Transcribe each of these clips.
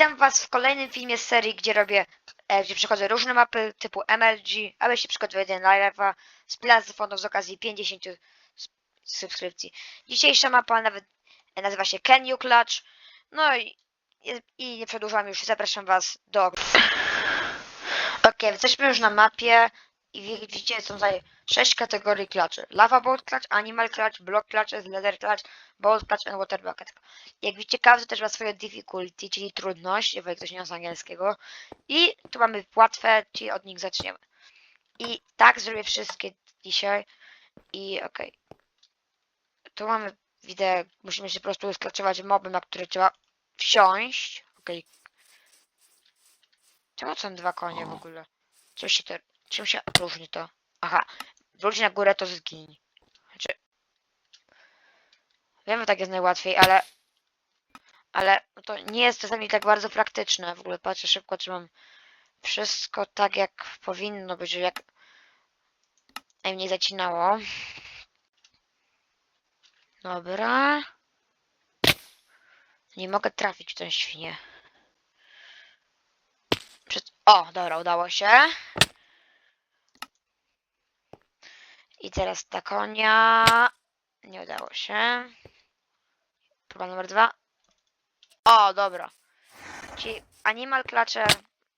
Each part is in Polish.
Witam was w kolejnym filmie z serii, gdzie robię, e, gdzie przychodzę różne mapy typu MLG, aby się przygotować do live'a z plazy fondów z okazji 50 s- subskrypcji. Dzisiejsza mapa nawet e, nazywa się Can You Clutch. No i, i nie przedłużam już, zapraszam was do... Ok, jesteśmy już na mapie i wi- widzicie, są tutaj 6 kategorii clutchy. Lava Boat Clutch, Animal Clutch, Block Clutches, Leather Clutch, Boat Clutch and Water Bucket. Jak widzicie, każdy też ma swoje difficulty, czyli trudność, jeżeli ktoś nie zna angielskiego. I tu mamy łatwe, czyli od nich zaczniemy. I tak zrobię wszystkie dzisiaj. I okej. Tu mamy, widzę, musimy się po prostu sklaczować moby, na które trzeba wsiąść. Okej. Czemu są dwa konie w ogóle? Czym się, te, czym się różni to? Aha, wróć na górę to zgiń. Znaczy... Wiem, że tak jest najłatwiej, ale ale to nie jest czasami tak bardzo praktyczne. W ogóle patrzę szybko, czy mam wszystko tak, jak powinno być, jak najmniej zacinało. Dobra. Nie mogę trafić w tę świnię. Przed... O, dobra, udało się. I teraz ta konia. Nie udało się. Próba numer dwa. O, dobra. Czyli Animal Clutcher,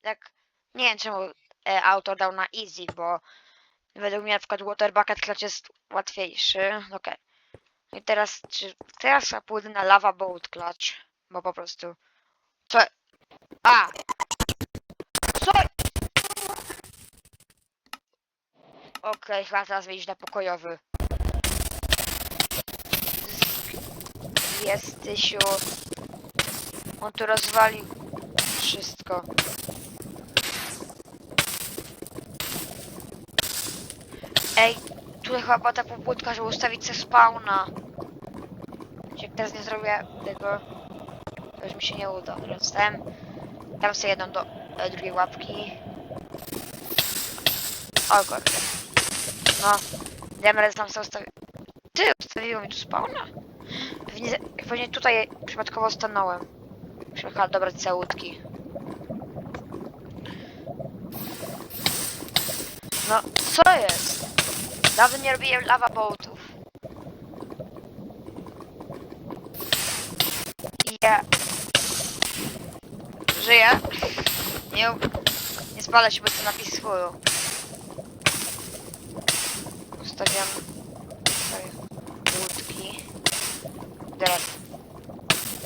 jak... Nie wiem czemu e, autor dał na easy, bo według mnie na przykład Water Bucket Clutch jest łatwiejszy. Okej. I teraz, czy... Teraz ja pójdę na Lava Boat Clutch, bo po prostu... Co? A! Okej, chyba teraz wyjść na pokojowy. Jest, Tysiu. On tu rozwalił wszystko. Ej, tu chyba była ta pobudka, żeby ustawić se spawna. Jak teraz nie zrobię tego, to już mi się nie uda. Dostałem tam sobie jedną do e, drugiej łapki. O kurde. No, damy radę tam sobie. Ty, ustawiło mi tu spawna? Pewnie, pewnie tutaj przypadkowo stanąłem. Chyba dobrać łódki. No, co jest? Dawno nie robiłem lava boatów. Ja... Żyję. Nie, nie spalę się, bo to napis. Ustawiam tutaj łódki. Teraz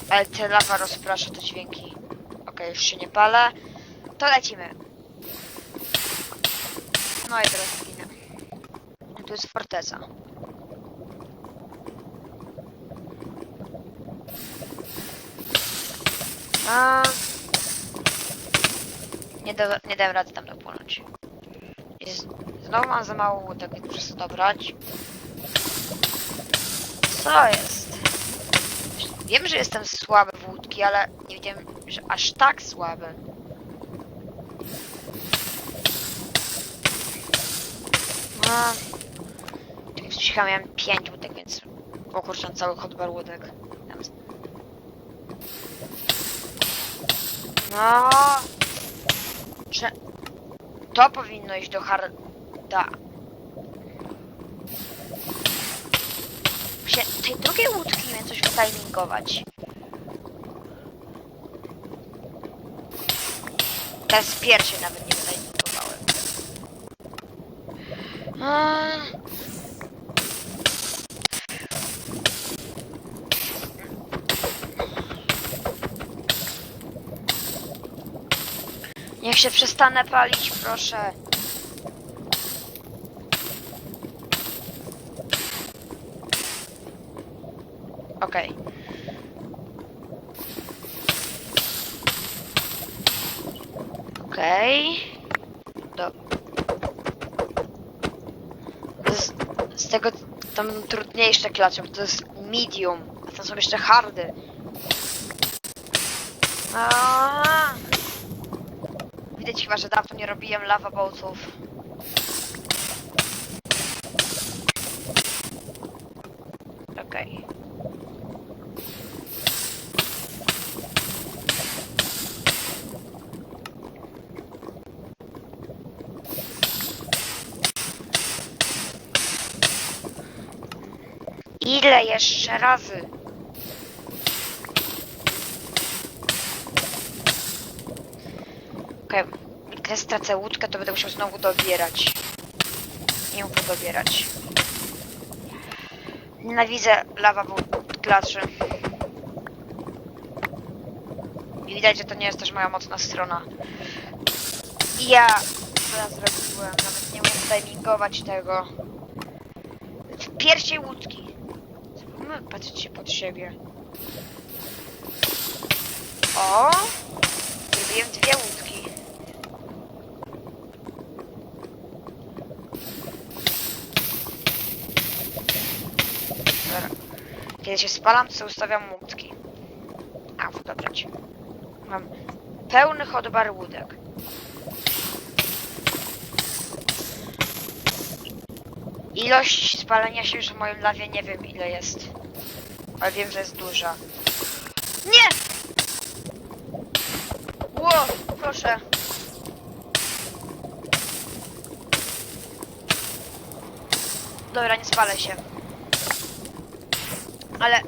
ale te lawa rozprasza te dźwięki. Okej, już się nie palę. To lecimy. No i teraz ginę. Tu jest forteca. A... Nie, da, nie dałem rady tam dopłynąć. Znowu mam za mało łódek, więc muszę dobrać. Co jest? Wiem, że jestem słaby w łódki, ale nie wiedziałem, że aż tak słaby. No. Chyba miałem 5 łódek, więc pokurczam cały hotbar łódek. No. Że to powinno iść do harda. Się tej drugiej łódki miałem coś wytimingować. Teraz pierwszej nawet nie wytimingowałem. Niech się przestanę palić, proszę. Okej. Okej. Do... Z, z tego tam trudniejsze klacze, bo to jest medium, a tam są jeszcze hardy. Aaaa! Widać chyba, że dawno nie robiłem lava boatów. Okej. Ile jeszcze razy? Okej, jak stracę łódkę, to będę musiał znowu dobierać. Nie mógł dobierać. Nienawidzę lawa klaczy. I widać, że to nie jest też moja mocna strona. Ja to ja zrobiłem, nawet nie umiem timingować tego. W pierwszej łódki. Patrzeć się pod siebie. O! Zrobiłem dwie łódki. Dobra. Kiedy się spalam, to ustawiam łódki. A, dobrać. Mam pełny chodbar łódek. Ilość spalenia się już w moim lawie nie wiem ile jest. Ale wiem, że jest duża. Nie! Ło, proszę. Dobra, nie spalę się. Ale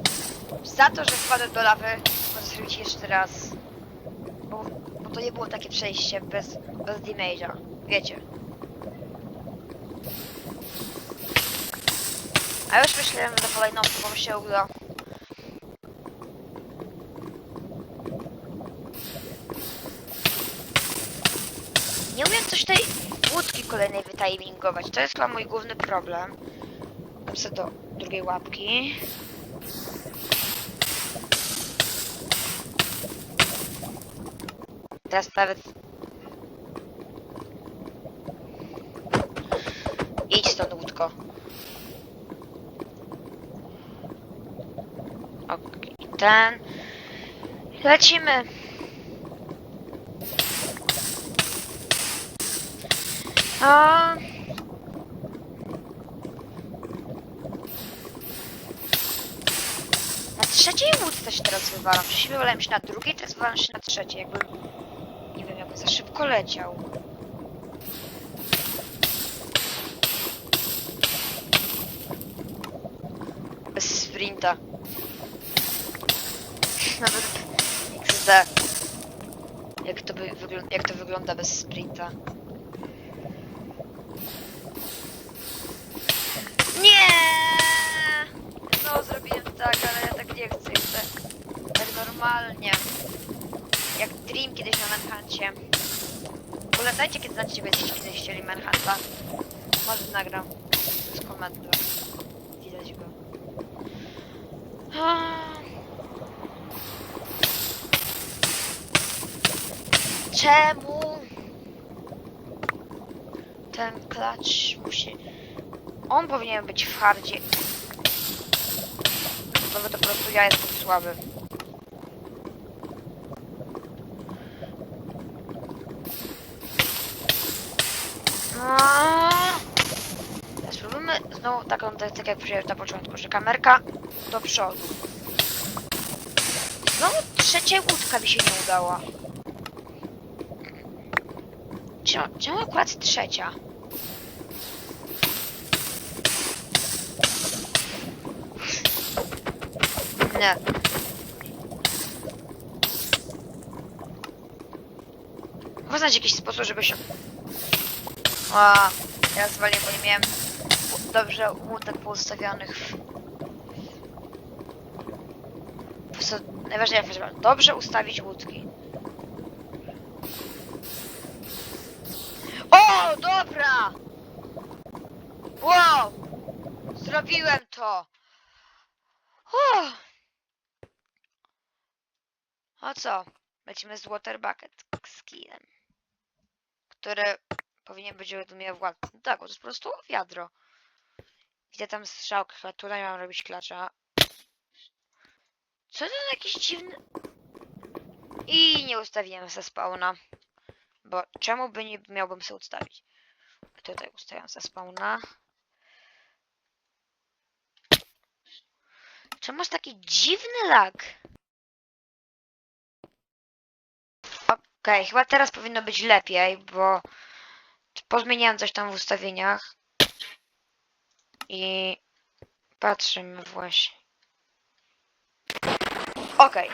za to, że wpadłem do lawy, może zrobić jeszcze raz. Bo, bo to nie było takie przejście bez, bez damage'a. Wiecie. A już myślałem, że kolejną próbą się uda. Nie umiem coś tej łódki kolejnej wytimingować. To jest chyba mój główny problem. Sobie do drugiej łapki. Teraz nawet... Idź stąd, łódko. Okej, ten. Lecimy. A... Na trzeciej łódce się teraz wywalam. Wcześniej wywalałem się na drugiej, teraz wywalam się na trzeciej. Jakby... Nie wiem, jakby za szybko leciał. Bez sprinta. Nawet XD. Jak to, by jak to wygląda bez sprinta. Nie! No zrobiłem tak, ale ja tak nie chcę. Chcę tak normalnie. Jak Dream kiedyś na Manhuncie. Polecajcie, kiedy znacie będziecie kiedyś chcieli Manhunta. Może nagram. Z komentu. Widać go. Czemu ten klacz musi... On powinien być w hardzie. No bo to po prostu ja jestem słaby. Teraz spróbujmy znowu taką, tak, jak powiedziałem na początku, że kamerka do przodu. Znowu trzecia łódka mi się nie udała. Czemu, czemu akurat trzecia? Nie. Poznać jakiś sposób, żeby się... A, ja zwaliłem, bo nie miałem dobrze łódek poustawionych. w- najważniejsze, dobrze ustawić łódki. O, dobra! Wow! Zrobiłem to! O co? Lecimy z Water Bucket skillem. Który powinien być u mnie władcy. Tak, to jest po prostu wiadro. Widzę tam strzałkę, ale tutaj mam robić klacza. Co to za jakiś dziwny... I nie ustawiłem ze spawna. Bo czemu by nie miałbym sobie ustawić? Tutaj ustawiam ze spawna. Czemu masz taki dziwny lag? Okej, chyba teraz powinno być lepiej, bo pozmieniałem coś tam w ustawieniach. I Patrzymy właśnie. Okej.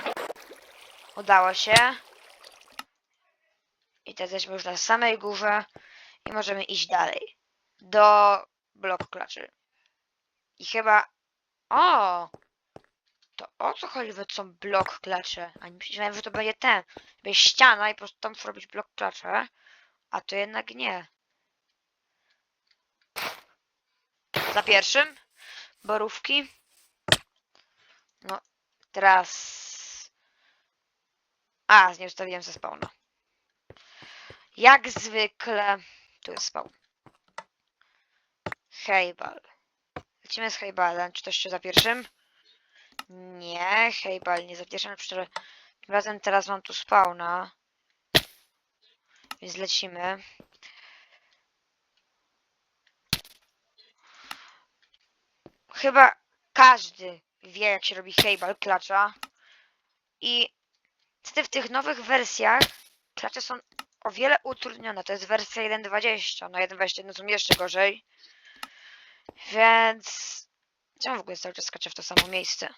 Udało się. I teraz jesteśmy już na samej górze i możemy iść dalej. Do bloku klaczy. I chyba... O! To o co chodzi, że są blok klacze? A nie myślałem, że to będzie ten. Będzie ściana i po prostu tam muszę robić blok klacze. A to jednak nie. Za pierwszym. Borówki. No, teraz... A, nie ustawiłem ze spawna. Jak zwykle... Tu jest spawn. Hejbal. Lecimy z Hejbalem. Czy to jeszcze za pierwszym? Nie, Hejbal nie za pierwszym, ale przecież tym razem teraz mam tu spawna. Więc lecimy. Chyba każdy wie, jak się robi Hejbal klacza. I niestety w tych nowych wersjach klacze są o wiele utrudnione. To jest wersja 1.20. No 1.21 są jeszcze gorzej. Więc... Czemu w ogóle cały czas skaczę w to samo miejsce?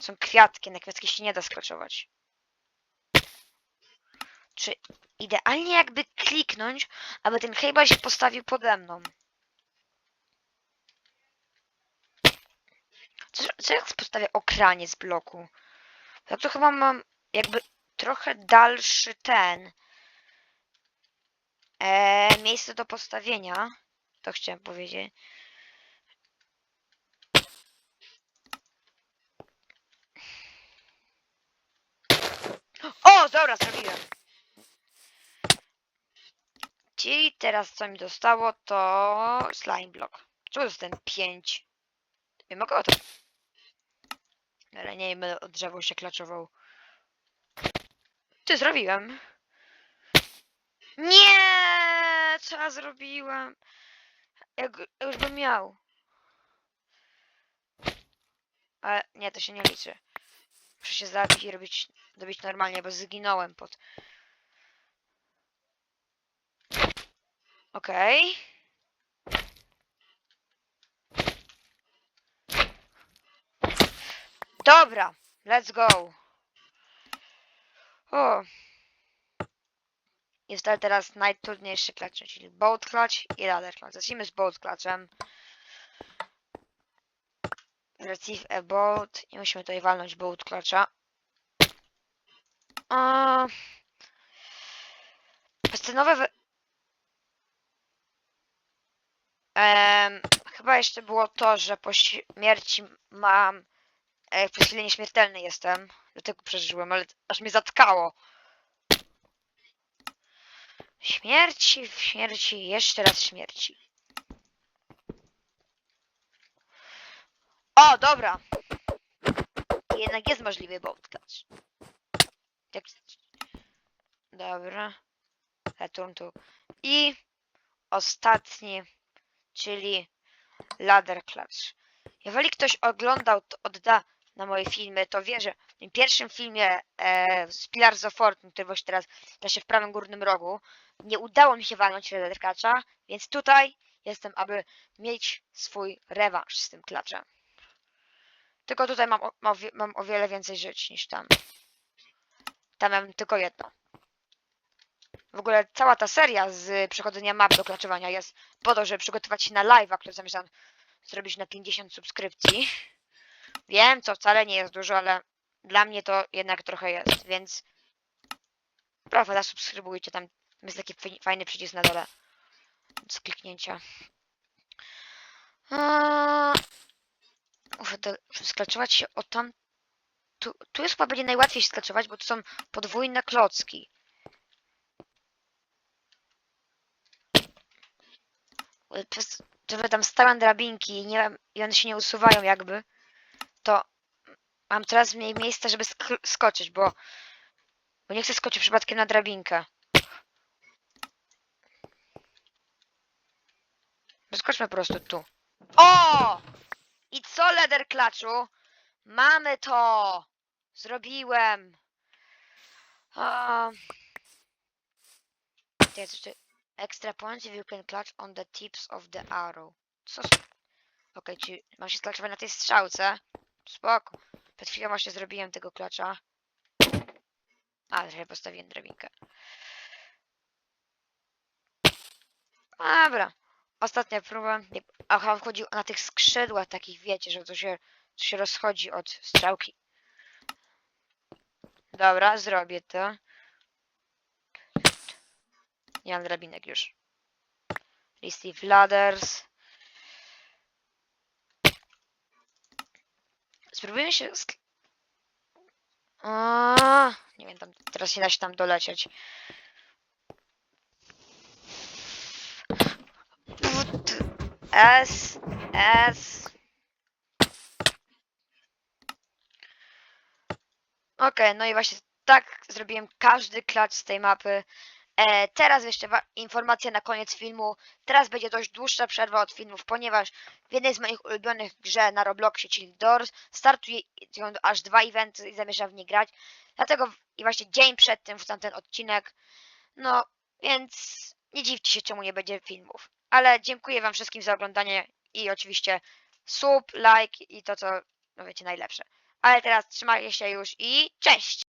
Są kwiatki, na kwiatki się nie da skraczować. Czy idealnie jakby kliknąć, aby ten hejbal się postawił pode mną? Co, co jak postawię okranie z bloku? Ja to chyba mam jakby trochę dalszy ten... E, miejsce do postawienia. To chciałem powiedzieć. O, dobra, zrobiłem. Czyli teraz co mi dostało to slime block. Czemu dostałem 5? Nie mogę o to. Ale nie od drzewo się klaczował. Ty zrobiłem. Nie! Co ja zrobiłem? Jak ja już bym miał. Ale nie, to się nie liczy. Muszę się zabić i robić, normalnie, bo zginąłem pod... Okej. Dobra, let's go. O. Jest teraz najtrudniejszy klacz, czyli boat clutch i ladder clutch. Zacznijmy z boat clutchem. Receive a boat i musimy tutaj walnąć boat clutcha. A... Przez te nowe... we- Em, chyba jeszcze było to, że po śmierci mam... E, przez chwilę nieśmiertelny jestem. Dlatego przeżyłem, ale aż mnie zatkało. Śmierci, w śmierci, jeszcze raz śmierci. O, dobra. Jednak jest możliwy clutch. Jak... Dobra. Return tu. I ostatni, czyli ladder clutch. Jeżeli ktoś oglądał to odda na moje filmy, to wie, że w tym pierwszym filmie e, z Pillars of Fortune, który właśnie teraz się w prawym górnym rogu, nie udało mi się walnąć ladder clutcha, więc tutaj jestem, aby mieć swój rewanż z tym clutchem. Tylko tutaj mam mam, o wiele więcej żyć niż tam. Tam mam tylko jedno. W ogóle cała ta seria z przechodzenia map do klaczowania jest po to, żeby przygotować się na live'a, który zamierzam zrobić na 50 subskrypcji. Wiem, co wcale nie jest dużo, ale dla mnie to jednak trochę jest, więc proszę, zasubskrybujcie, tam jest taki faj- fajny przycisk na dole z kliknięcia. Muszę, muszę sklaczować się o tam. Tu, tu jest chyba będzie najłatwiej się bo to są podwójne klocki. Przez to, że tam stałe drabinki i, nie, i one się nie usuwają jakby, to mam teraz mniej miejsca, żeby sk skoczyć, bo, bo nie chcę skoczyć przypadkiem na drabinkę. Skoczmy po prostu tu. O! I co, Leder Klaczu? Mamy to! Zrobiłem! Um, jest jeszcze extra points if you can clutch on the tips of the arrow. Co? Okej, czy mam się sklaczować na tej strzałce? Spoko. Przed chwilą właśnie zrobiłem tego klacza. A, trochę postawiłem drabinkę. Dobra. Ostatnia próba. Nie- Aha, on chodził na tych skrzydłach takich, wiecie, że to się, to się rozchodzi od strzałki. Dobra, zrobię to. Nie mam drabinek już. Receive ladders. Spróbujmy się... A, nie wiem, tam, teraz się da się tam dolecieć. S, S. Okej, no i właśnie tak zrobiłem każdy klacz z tej mapy. E, teraz jeszcze informacja na koniec filmu. Teraz będzie dość dłuższa przerwa od filmów, ponieważ w jednej z moich ulubionych grze na Robloxie, czyli Doors, startuje aż dwa eventy i zamierzam w nie grać. Dlatego w- i właśnie dzień przed tym wrzucam ten odcinek. No, więc nie dziwcie się, czemu nie będzie filmów. Ale dziękuję wam wszystkim za oglądanie i oczywiście sub, like i to, co, no wiecie, najlepsze. Ale teraz trzymajcie się już i cześć!